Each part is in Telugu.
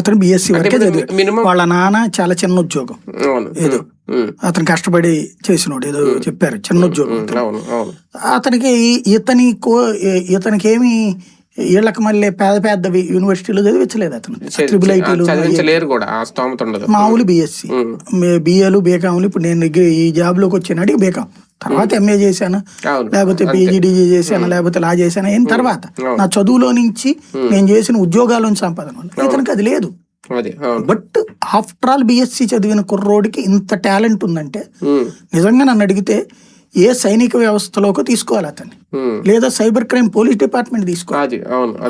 అతను బిఎస్సి వరకే చదివాడు వాళ్ళ నాన్న చాలా చిన్న ఉద్యోగం. ఏదో అతను కష్టపడి చేసినోడు ఏదో చెప్పారు చిన్న ఉద్యోగం అతనికి ఇతని కో ఇతనికి ఏమి వీళ్ళకి మళ్ళీ పేద పెద్ద యూనివర్సిటీలో చదివించలేదు అతను. ట్రిపుల్ ఐటీలు చదివించలేరు కూడా ఆ స్తోమత ఉండదు. మామూలు బిఎస్సి బిఏలు బీకాంలు ఇప్పుడు నేను ఈ జాబ్లోకి వచ్చినాడు బీకాం తర్వాత ఎంఏ చేశాను. లేకపోతే పీజీడీజీ చేశాను లేకపోతే లా చేశాను అయిన తర్వాత నా చదువులో నుంచి నేను చేసిన ఉద్యోగాల సంపాదన వల్ల. ఇతనికి అది లేదు. బట్ ఆఫ్టర్ ఆల్ బిఎస్సి చదివిన కుర్రోడికి ఇంత టాలెంట్ ఉందంటే నిజంగా నన్ను అడిగితే ఏ సైనిక వ్యవస్థలోకి తీసుకోవాలి అతన్ని. లేదా సైబర్ క్రైమ్ పోలీస్ డిపార్ట్మెంట్ తీసుకోవాలి.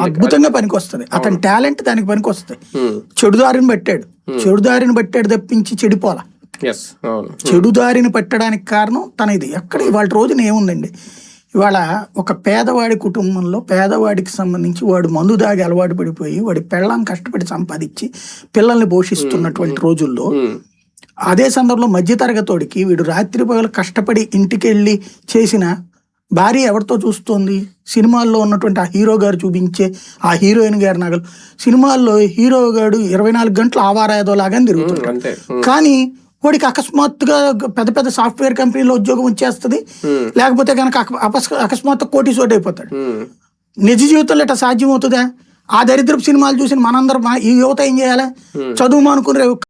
అద్భుతంగా పనికొస్తుంది. అతని టాలెంట్ దానికి పనికొస్తుంది. ఉమ్, చెడుదారిని పట్టాడు. చెడుదారిని పట్టాడు తప్పించి చెడిపోలా చెడుదారిని పెట్టడానికి కారణం తన ఇది. ఎక్కడ ఇవాళ రోజున ఏముందండి? ఇవాళ ఒక పేదవాడి కుటుంబంలో పేదవాడికి సంబంధించి వాడు మందు దాగి అలవాటు పడిపోయి వాడి పెళ్ళం కష్టపడి సంపాదించి పిల్లల్ని పోషిస్తున్నటువంటి రోజుల్లో అదే సందర్భంలో మధ్యతరగతోడికి వీడు రాత్రి పగలు కష్టపడి ఇంటికి వెళ్ళి చేసిన భార్య ఎవరితో చూస్తోంది? సినిమాల్లో ఉన్నటువంటి ఆ హీరో గారు చూపించే ఆ హీరోయిన్ గారి నగలు. సినిమాల్లో హీరో గారు ఇరవై నాలుగు గంటలు ఆవారాయదో లాగా ఉమ్, కానీ వాడికి అకస్మాత్తుగా పెద్ద పెద్ద సాఫ్ట్వేర్ కంపెనీలో ఉద్యోగం వచ్చేస్తుంది. లేకపోతే కనుక అకస్మాత్ అకస్మాత్తు కోటి సోటి అయిపోతాడు. నిజ జీవితంలో ఇట్లా సాధ్యం అవుతుందా ఆ దరిద్రపు సినిమాలు చూసిన మనందరం మన- ఈ యువత ఏం చేయాలి? చదువు మానుకుని రేపు